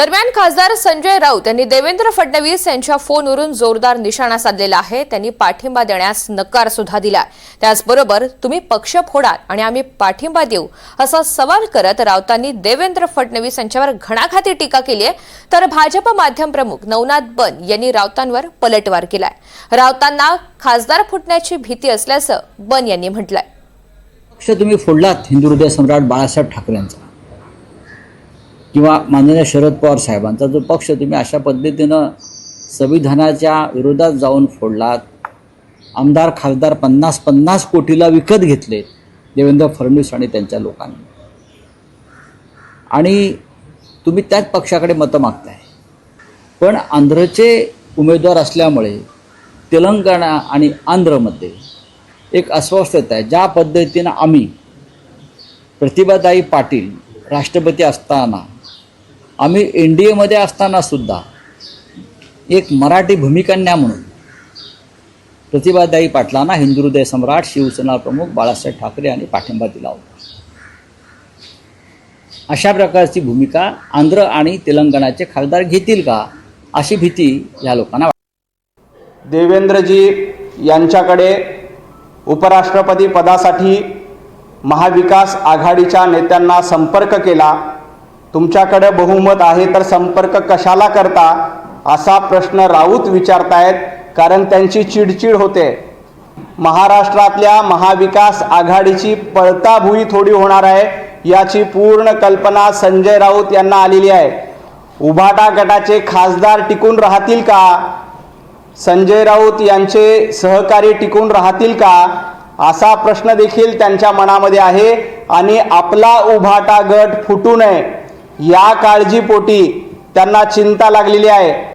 दरम्यान खासदार संजय राऊत यांनी देवेंद्र फडणवीस यांच्या फोनवरून जोरदार निशाणा साधलेला आहे. त्यांनी पाठिंबा देण्यास नकार सुद्धा दिला त्याचबरोबर तुम्ही पक्ष फोडाल आणि आम्ही पाठिंबा देऊ असा सवाल करत राऊतांनी देवेंद्र फडणवीस यांच्यावर घणाघाती टीका केली आहे. तर भाजप माध्यम प्रमुख नवनाथ बन यांनी राऊतांवर पलटवार केलाय. राऊतांना खासदार फुटण्याची भीती असल्याचं बन यांनी म्हटलंय. पक्ष तुम्ही फोडलात हिंदू हृदय सम्राट बाळासाहेब ठाकरेंचा. किंवा माननीय शरद पवार साहेबांचा जो पक्ष तुम्ही अशा पद्धतीनं संविधानाच्या विरोधात जाऊन फोडलात. आमदार खासदार पन्नास पन्नास कोटीला विकत घेतले देवेंद्र फडणवीस आणि त्यांच्या लोकांनी. आणि तुम्ही त्याच पक्षाकडे मतं मागताय. पण आंध्रचे उमेदवार असल्यामुळे तेलंगणा आणि आंध्रमध्ये एक अस्वस्थता आहे. ज्या पद्धतीनं आम्ही प्रतिभाताई पाटील राष्ट्रपती असताना आम्ही एन डी एमध्ये असतानासुद्धा एक मराठी भूमिकन्या म्हणून प्रतिभादाई पाटलांना हिंदू हृदय सम्राट शिवसेना प्रमुख बाळासाहेब ठाकरे यांनी पाठिंबा दिला होता. अशा प्रकारची भूमिका आंध्र आणि तेलंगणाचे खासदार घेतील का अशी भीती या लोकांना देवेंद्रजी यांच्याकडे उपराष्ट्रपती पदासाठी महाविकास आघाडीच्या नेत्यांना संपर्क केला. तुमच्याकडे बहुमत आहे तर संपर्क कशाला करता? असा प्रश्न राऊत विचारतायत कारण त्यांची चिडचिड होते. महाराष्ट्रातल्या महाविकास आघाडीची पळताभुई थोडी होणार आहे याची पूर्ण कल्पना संजय राऊत यांना आलेली आहे. उभाटा गटाचे खासदार टिकून राहतील का? संजय राऊत यांचे सहकारी टिकून राहतील का? असा प्रश्न देखील त्यांच्या मनामध्ये आहे आणि आपला उभाटा गट फुटू नये. या काळजीपोटी त्यांना चिंता लागलेली आहे.